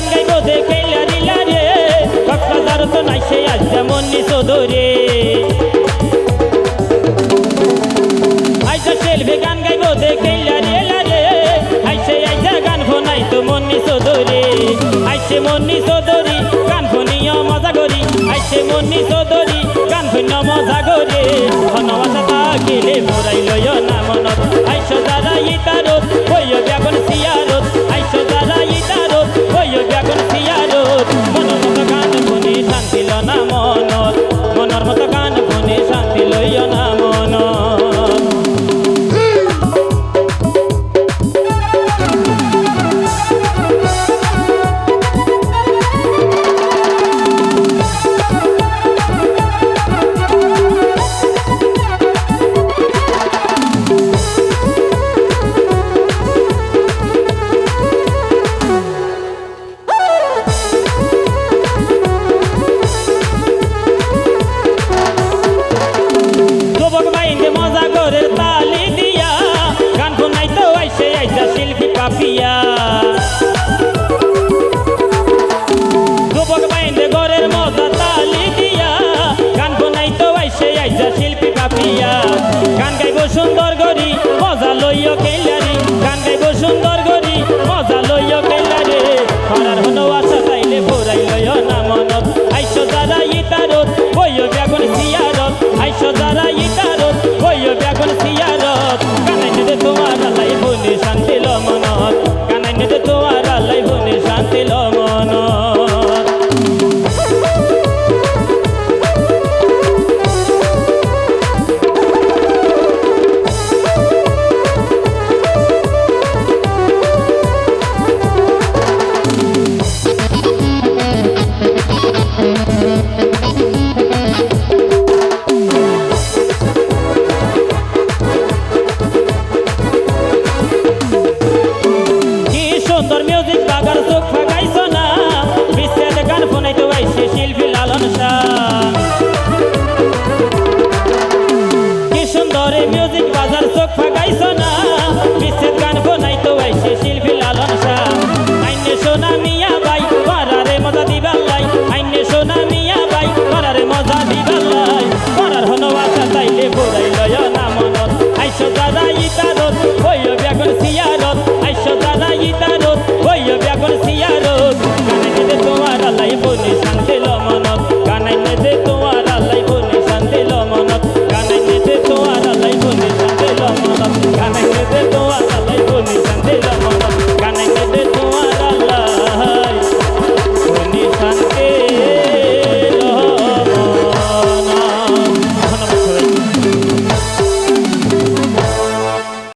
গান গাইব যে কেলা দিলা কক্সবাজার তো নাই সে আজ যেমন নিচো ধরে আইসা সেলফে গান গাইব যে কেলা রেলা রে। আইসে আইসা গান ফোনাই তো মন নিচো ধরে আইসে মন নিচো ধরি গান ফোনিও মজা করি। আইসে মন নিচো ধরি গান ফোনিও মজা করি। ধন্যবাদ থাকিলে মোরাই লয় দিয়া motherfucker.